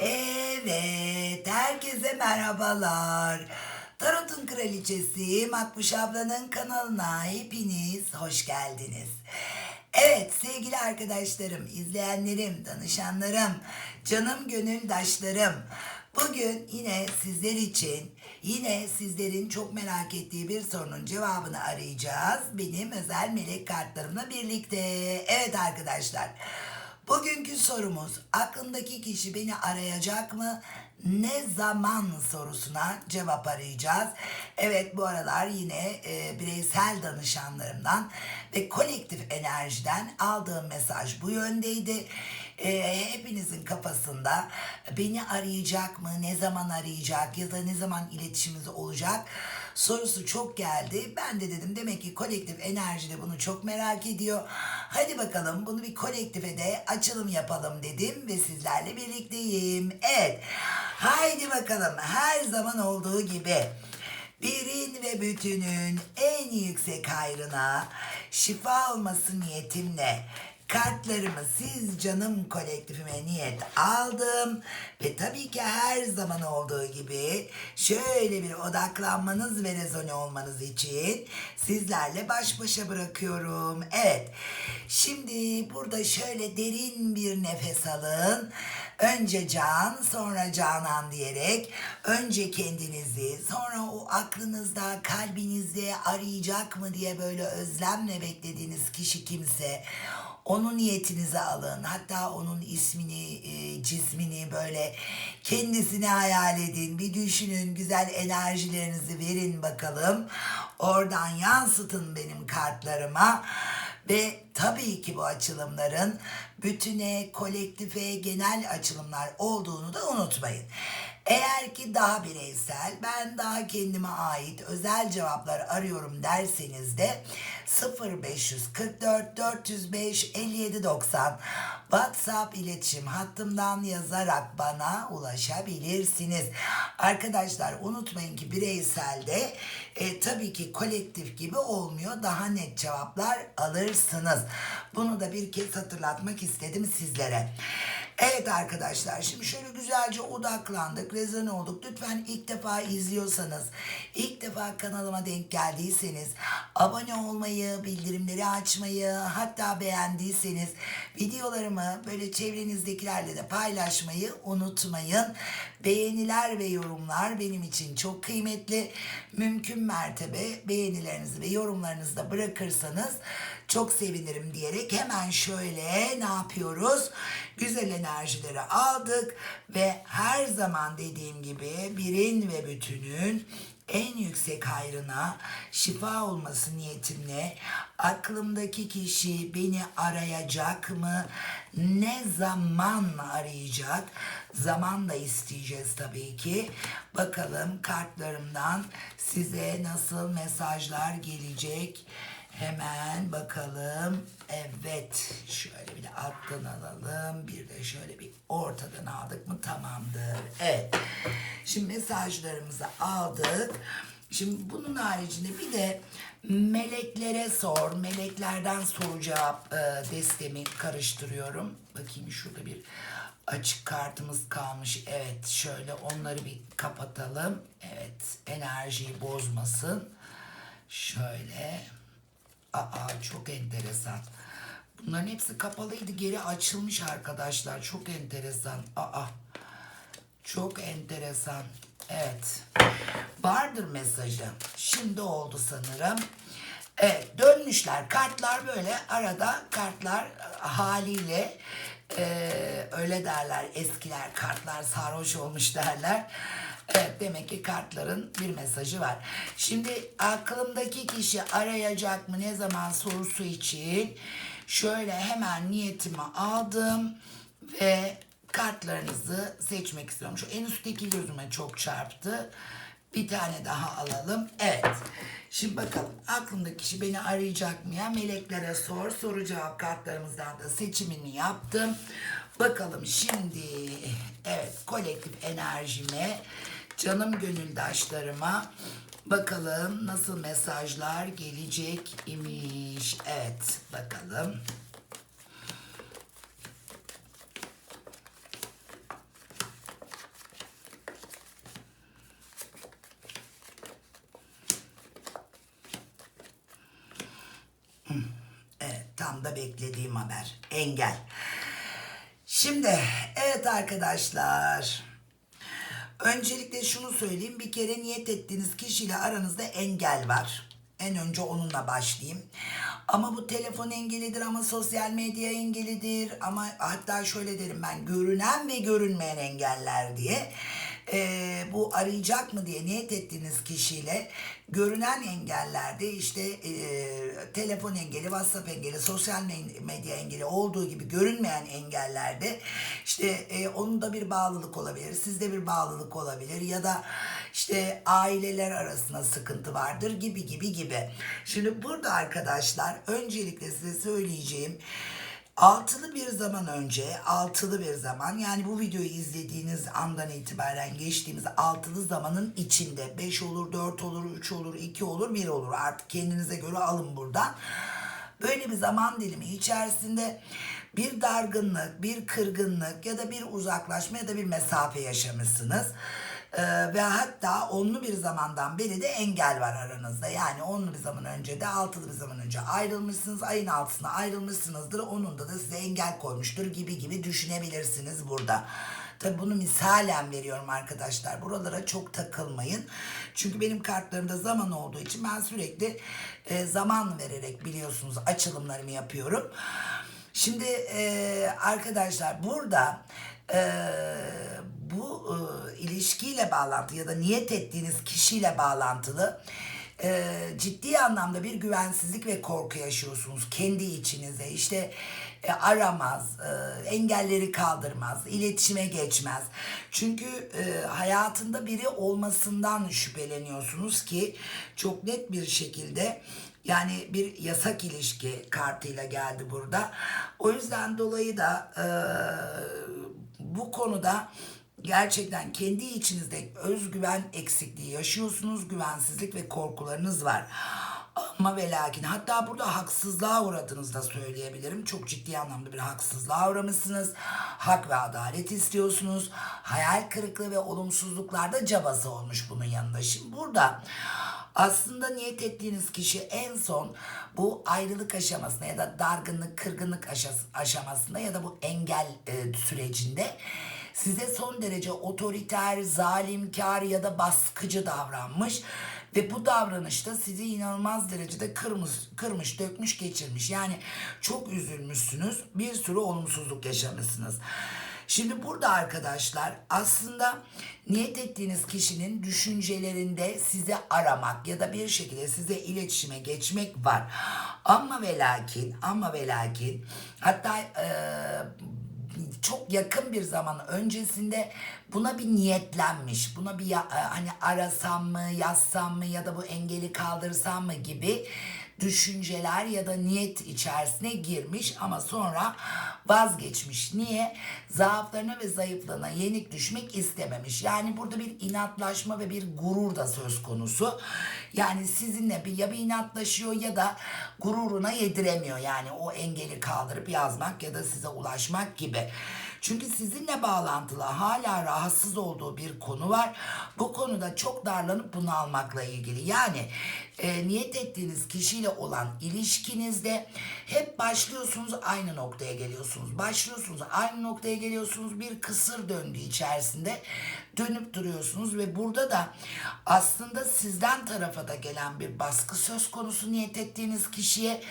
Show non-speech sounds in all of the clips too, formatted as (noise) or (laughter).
Evet, herkese merhabalar. Tarot'un kraliçesi Makbuş ablanın kanalına hepiniz hoş geldiniz. Evet sevgili arkadaşlarım, izleyenlerim, danışanlarım, canım gönüldaşlarım. Bugün yine sizler için, yine sizlerin çok merak ettiği bir sorunun cevabını arayacağız. Benim özel melek kartlarımla birlikte. Evet arkadaşlar. Bugünkü sorumuz aklındaki kişi beni arayacak mı? Ne zaman sorusuna cevap arayacağız. Evet bu aralar yine e, bireysel danışanlarımdan ve kolektif enerjiden aldığım mesaj bu yöndeydi. E, hepinizin kafasında beni arayacak mı? Ne zaman arayacak? Ya da ne zaman iletişimimiz olacak? Sorusu çok geldi. Ben de dedim demek ki kolektif enerji de bunu çok merak ediyor. Hadi bakalım bunu bir kolektife de açılım yapalım dedim ve sizlerle birlikteyim. Evet. Haydi bakalım her zaman olduğu gibi birin ve bütünün en yüksek hayrına şifa olması niyetimle kartlarımı siz canım kolektifime niyet aldım ve tabii ki her zaman olduğu gibi şöyle bir odaklanmanız ve rezone olmanız için sizlerle baş başa bırakıyorum. Evet. Şimdi burada şöyle derin bir nefes alın. Önce can, sonra canan diyerek önce kendinizi, sonra o aklınızda, kalbinizde arayacak mı diye böyle özlemle beklediğiniz kişi kimse onun niyetinizi alın. Hatta onun ismini, e, cismini böyle kendisine hayal edin. Bir düşünün, güzel enerjilerinizi verin bakalım. Oradan yansıtın benim kartlarıma. Ve tabii ki bu açılımların bütüne, kolektife, genel açılımlar olduğunu da unutmayın. Eğer ki daha bireysel, ben daha kendime ait özel cevaplar arıyorum derseniz de 0544 405 57 90 WhatsApp iletişim hattımdan yazarak bana ulaşabilirsiniz. Arkadaşlar unutmayın ki bireyselde e, tabii ki kolektif gibi olmuyor. Daha net cevaplar alırsınız. Bunu da bir kez hatırlatmak istedim sizlere. Evet arkadaşlar şimdi şöyle güzelce odaklandık, rezone olduk. Lütfen ilk defa izliyorsanız, ilk defa kanalıma denk geldiyseniz abone olmayı, bildirimleri açmayı, hatta beğendiyseniz videolarımı böyle çevrenizdekilerle de paylaşmayı unutmayın. Beğeniler ve yorumlar benim için çok kıymetli. Mümkün mertebe beğenilerinizi ve yorumlarınızı da bırakırsanız çok sevinirim diyerek hemen şöyle ne yapıyoruz? Güzel enerjileri aldık ve her zaman dediğim gibi birin ve bütünün en yüksek hayrına şifa olması niyetimle aklımdaki kişi beni arayacak mı? Ne zaman arayacak? Zaman da isteyeceğiz tabii ki. Bakalım kartlarımdan size nasıl mesajlar gelecek? Hemen bakalım. Evet. Şöyle bir de alttan alalım. Bir de şöyle bir ortadan aldık mı tamamdır. Evet. Şimdi mesajlarımızı aldık. Şimdi bunun haricinde bir de meleklere sor. Meleklerden soru cevap e, destemi karıştırıyorum. Bakayım şurada bir açık kartımız kalmış. Evet şöyle onları bir kapatalım. Evet enerjiyi bozmasın. Şöyle. Aa çok enteresan. Bunların hepsi kapalıydı. Geri açılmış arkadaşlar. Çok enteresan. Aa. Çok enteresan. Evet. Vardır mesajı. Şimdi oldu sanırım. Evet dönmüşler. Kartlar böyle arada kartlar haliyle eee, öyle derler eskiler kartlar sarhoş olmuş derler. Evet demek ki kartların bir mesajı var. Şimdi aklımdaki kişi arayacak mı ne zaman sorusu için şöyle hemen niyetimi aldım ve kartlarınızı seçmek istiyorum. Şu en üstteki gözüme çok çarptı. Bir tane daha alalım. Evet. Şimdi bakalım aklımdaki kişi beni arayacak mı ya? Meleklere sor. Soru cevap kartlarımızdan da seçimini yaptım. Bakalım şimdi evet kolektif enerjime, canım gönüldaşlarıma bakalım nasıl mesajlar gelecek imiş. Evet bakalım. Evet, tam da beklediğim haber. Engel. Şimdi evet arkadaşlar. Öncelikle şunu söyleyeyim. Bir kere niyet ettiğiniz kişiyle aranızda engel var. En önce onunla başlayayım. Ama bu telefon engelidir ama sosyal medya engelidir ama hatta şöyle derim ben görünen ve görünmeyen engeller diye. Ee, bu arayacak mı diye niyet ettiğiniz kişiyle görünen engellerde işte e, telefon engeli, WhatsApp engeli, sosyal me- medya engeli olduğu gibi görünmeyen engellerde işte e, onun da bir bağlılık olabilir, sizde bir bağlılık olabilir ya da işte aileler arasında sıkıntı vardır gibi gibi gibi. Şimdi burada arkadaşlar öncelikle size söyleyeceğim Altılı bir zaman önce, altılı bir zaman yani bu videoyu izlediğiniz andan itibaren geçtiğimiz altılı zamanın içinde 5 olur, 4 olur, 3 olur, 2 olur, 1 olur artık kendinize göre alın buradan. Böyle bir zaman dilimi içerisinde bir dargınlık, bir kırgınlık ya da bir uzaklaşma ya da bir mesafe yaşamışsınız. Ee, ve hatta onlu bir zamandan beri de engel var aranızda. Yani onlu bir zaman önce de altılı bir zaman önce ayrılmışsınız. Ayın altısına ayrılmışsınızdır. Onun da da size engel koymuştur gibi gibi düşünebilirsiniz burada. Tabi bunu misalen veriyorum arkadaşlar. Buralara çok takılmayın. Çünkü benim kartlarımda zaman olduğu için ben sürekli e, zaman vererek biliyorsunuz açılımlarımı yapıyorum. Şimdi e, arkadaşlar burada e, bu e, ilişkiyle bağlantı ya da niyet ettiğiniz kişiyle bağlantılı e, ciddi anlamda bir güvensizlik ve korku yaşıyorsunuz kendi içinize. İşte e, aramaz, e, engelleri kaldırmaz, iletişime geçmez. Çünkü e, hayatında biri olmasından şüpheleniyorsunuz ki çok net bir şekilde yani bir yasak ilişki kartıyla geldi burada. O yüzden dolayı da e, bu konuda gerçekten kendi içinizde özgüven eksikliği yaşıyorsunuz. Güvensizlik ve korkularınız var. Ama ve lakin hatta burada haksızlığa uğradığınızı da söyleyebilirim. Çok ciddi anlamda bir haksızlığa uğramışsınız. Hak ve adalet istiyorsunuz. Hayal kırıklığı ve olumsuzluklarda cabası olmuş bunun yanında. Şimdi burada aslında niyet ettiğiniz kişi en son bu ayrılık aşamasında ya da dargınlık, kırgınlık aşamasında ya da bu engel e, sürecinde size son derece otoriter, zalimkar ya da baskıcı davranmış ve bu davranışta sizi inanılmaz derecede kırmış, kırmış, dökmüş, geçirmiş. Yani çok üzülmüşsünüz, bir sürü olumsuzluk yaşamışsınız. Şimdi burada arkadaşlar aslında niyet ettiğiniz kişinin düşüncelerinde sizi aramak ya da bir şekilde size iletişime geçmek var. Ama ve lakin, ama ve lakin hatta eee çok yakın bir zaman öncesinde buna bir niyetlenmiş. Buna bir ya- e, hani arasam mı, yazsam mı ya da bu engeli kaldırsam mı gibi düşünceler ya da niyet içerisine girmiş ama sonra vazgeçmiş. Niye? Zaaflarına ve zayıflığına yenik düşmek istememiş. Yani burada bir inatlaşma ve bir gurur da söz konusu. Yani sizinle bir ya bir inatlaşıyor ya da gururuna yediremiyor. Yani o engeli kaldırıp yazmak ya da size ulaşmak gibi. Çünkü sizinle bağlantılı hala rahatsız olduğu bir konu var. Bu konuda çok darlanıp bunu almakla ilgili. Yani e, niyet ettiğiniz kişiyle olan ilişkinizde hep başlıyorsunuz aynı noktaya geliyorsunuz. Başlıyorsunuz aynı noktaya geliyorsunuz. Bir kısır döngü içerisinde dönüp duruyorsunuz ve burada da aslında sizden tarafa da gelen bir baskı söz konusu niyet ettiğiniz kişiye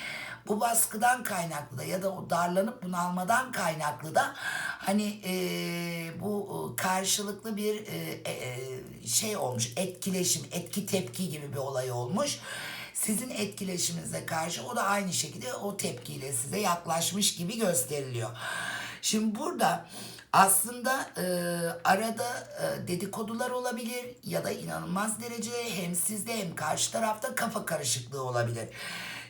bu baskıdan kaynaklı da ya da o darlanıp bunalmadan kaynaklı da hani e, bu e, karşılıklı bir e, e, şey olmuş etkileşim etki tepki gibi bir olay olmuş. Sizin etkileşiminize karşı o da aynı şekilde o tepkiyle size yaklaşmış gibi gösteriliyor. Şimdi burada aslında e, arada e, dedikodular olabilir ya da inanılmaz derecede hem sizde hem karşı tarafta kafa karışıklığı olabilir.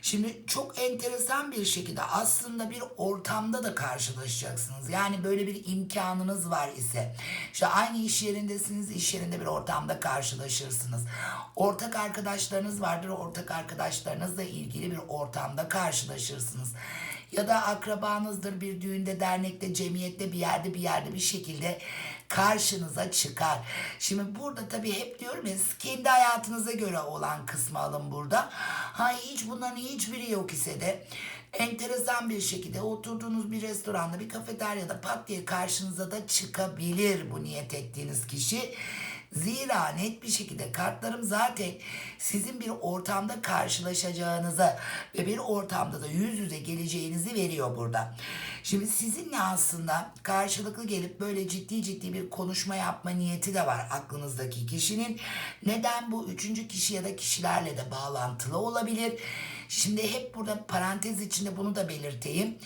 Şimdi çok enteresan bir şekilde aslında bir ortamda da karşılaşacaksınız. Yani böyle bir imkanınız var ise işte aynı iş yerindesiniz, iş yerinde bir ortamda karşılaşırsınız. Ortak arkadaşlarınız vardır, ortak arkadaşlarınızla ilgili bir ortamda karşılaşırsınız ya da akrabanızdır bir düğünde, dernekte, cemiyette bir yerde bir yerde bir şekilde karşınıza çıkar. Şimdi burada tabii hep diyorum ya kendi hayatınıza göre olan kısmı alın burada. Ha hiç bunların hiçbiri yok ise de enteresan bir şekilde oturduğunuz bir restoranda, bir kafeteryada pat diye karşınıza da çıkabilir bu niyet ettiğiniz kişi. Zira net bir şekilde kartlarım zaten sizin bir ortamda karşılaşacağınızı ve bir ortamda da yüz yüze geleceğinizi veriyor burada. Şimdi sizinle aslında karşılıklı gelip böyle ciddi ciddi bir konuşma yapma niyeti de var aklınızdaki kişinin. Neden bu üçüncü kişi ya da kişilerle de bağlantılı olabilir? Şimdi hep burada parantez içinde bunu da belirteyim.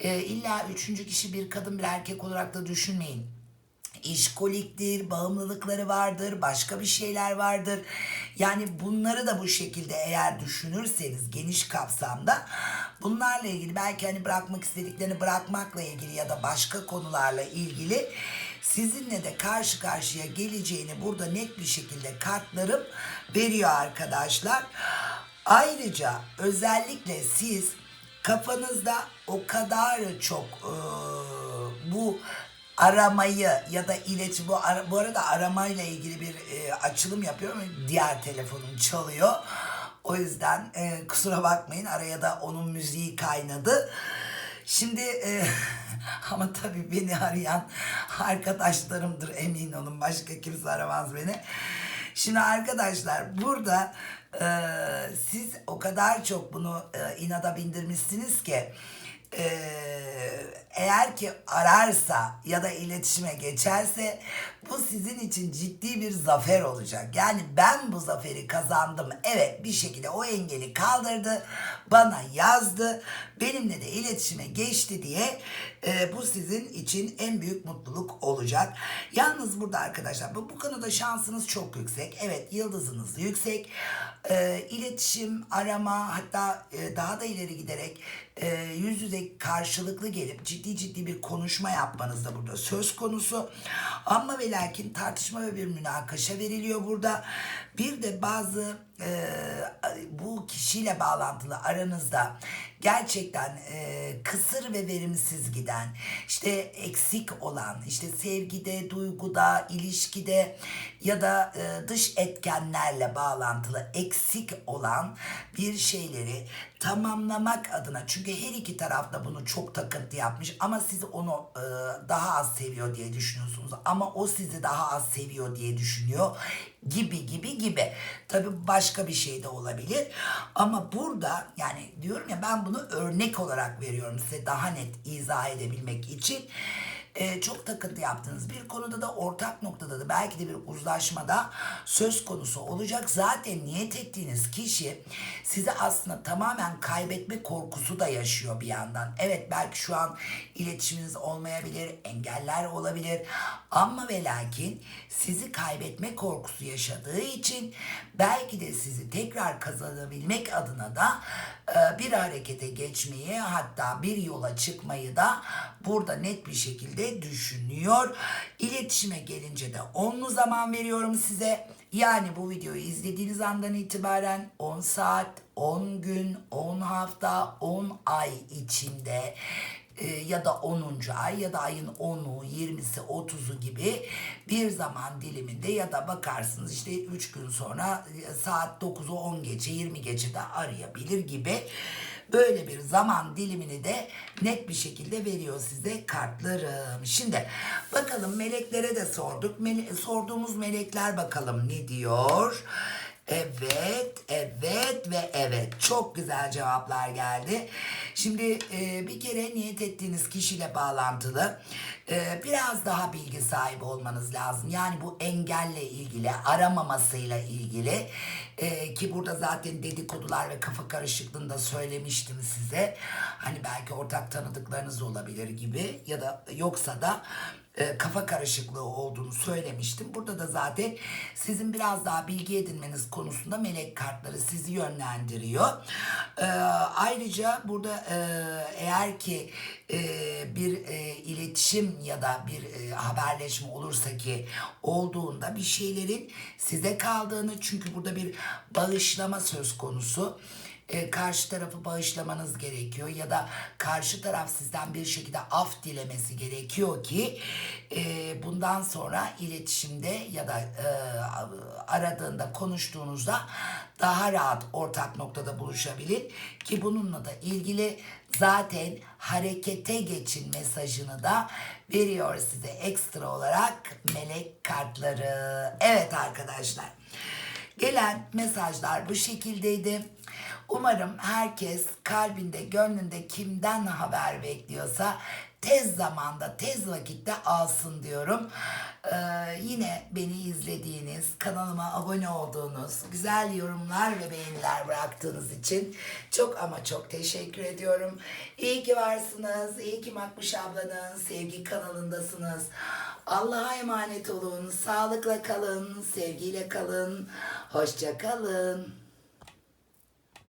Ee, illa üçüncü kişi bir kadın bir erkek olarak da düşünmeyin işkoliktir, bağımlılıkları vardır, başka bir şeyler vardır. Yani bunları da bu şekilde eğer düşünürseniz geniş kapsamda bunlarla ilgili belki hani bırakmak istediklerini bırakmakla ilgili ya da başka konularla ilgili sizinle de karşı karşıya geleceğini burada net bir şekilde kartlarım veriyor arkadaşlar. Ayrıca özellikle siz kafanızda o kadar çok eee, bu aramayı ya da iletişim bu, ara- bu arada aramayla ilgili bir e, açılım yapıyorum. Diğer telefonum çalıyor. O yüzden e, kusura bakmayın araya da onun müziği kaynadı. Şimdi e, (laughs) ama tabii beni arayan arkadaşlarımdır emin olun başka kimse aramaz beni. Şimdi arkadaşlar burada e, siz o kadar çok bunu e, inada bindirmişsiniz ki e, eğer ki ararsa ya da iletişime geçerse bu sizin için ciddi bir zafer olacak. Yani ben bu zaferi kazandım. Evet bir şekilde o engeli kaldırdı. Bana yazdı. Benimle de iletişime geçti diye e, bu sizin için en büyük mutluluk olacak. Yalnız burada arkadaşlar bu, bu konuda şansınız çok yüksek. Evet yıldızınız yüksek. E, iletişim, arama hatta e, daha da ileri giderek e, yüz yüze karşılıklı gelip ciddi ciddi bir konuşma yapmanız da burada söz konusu. Ama ve lakin tartışma ve bir münakaşa veriliyor burada. Bir de bazı e, bu kişiyle bağlantılı aranızda gerçekten e, kısır ve verimsiz giden, işte eksik olan, işte sevgide, duyguda, ilişkide ya da e, dış etkenlerle bağlantılı eksik olan bir şeyleri tamamlamak adına çünkü her iki taraf da bunu çok takıntı yapmış ama siz onu e, daha az seviyor diye düşünüyorsunuz ama o sizi daha az seviyor diye düşünüyor gibi gibi gibi. Tabii başka bir şey de olabilir. Ama burada yani diyorum ya ben bunu örnek olarak veriyorum size daha net izah edebilmek için. Ee, çok takıntı yaptığınız bir konuda da ortak noktada da belki de bir uzlaşmada söz konusu olacak. Zaten niyet ettiğiniz kişi sizi aslında tamamen kaybetme korkusu da yaşıyor bir yandan. Evet belki şu an iletişiminiz olmayabilir, engeller olabilir ama ve lakin sizi kaybetme korkusu yaşadığı için belki de sizi tekrar kazanabilmek adına da e, bir harekete geçmeyi hatta bir yola çıkmayı da burada net bir şekilde düşünüyor. İletişime gelince de onlu zaman veriyorum size. Yani bu videoyu izlediğiniz andan itibaren 10 saat, 10 gün, 10 hafta, 10 ay içinde e, ya da 10. ay ya da ayın 10'u, 20'si, 30'u gibi bir zaman diliminde ya da bakarsınız işte 3 gün sonra e, saat 9'u 10 geçe 20 geçe de arayabilir gibi böyle bir zaman dilimini de net bir şekilde veriyor size kartlarım. Şimdi bakalım meleklere de sorduk. Mele- sorduğumuz melekler bakalım ne diyor? Evet, evet ve evet. Çok güzel cevaplar geldi. Şimdi e, bir kere niyet ettiğiniz kişiyle bağlantılı e, biraz daha bilgi sahibi olmanız lazım. Yani bu engelle ilgili, aramamasıyla ilgili e, ki burada zaten dedikodular ve kafa karışıklığında söylemiştim size. Hani belki ortak tanıdıklarınız olabilir gibi ya da yoksa da e, kafa karışıklığı olduğunu söylemiştim. Burada da zaten sizin biraz daha bilgi edinmeniz konusunda melek kartları sizi yönlendiriyor. E, ayrıca burada e, eğer ki e, bir e, iletişim ya da bir e, haberleşme olursa ki olduğunda bir şeylerin size kaldığını çünkü burada bir bağışlama söz konusu. E, karşı tarafı bağışlamanız gerekiyor ya da karşı taraf sizden bir şekilde af dilemesi gerekiyor ki e, bundan sonra iletişimde ya da e, aradığında konuştuğunuzda daha rahat ortak noktada buluşabilir ki bununla da ilgili zaten harekete geçin mesajını da veriyor size ekstra olarak melek kartları. Evet arkadaşlar. Gelen mesajlar bu şekildeydi. Umarım herkes kalbinde, gönlünde kimden haber bekliyorsa tez zamanda, tez vakitte alsın diyorum. Ee, yine beni izlediğiniz, kanalıma abone olduğunuz, güzel yorumlar ve beğeniler bıraktığınız için çok ama çok teşekkür ediyorum. İyi ki varsınız, iyi ki Makbuş ablanın sevgi kanalındasınız. Allah'a emanet olun, sağlıkla kalın, sevgiyle kalın, hoşça kalın.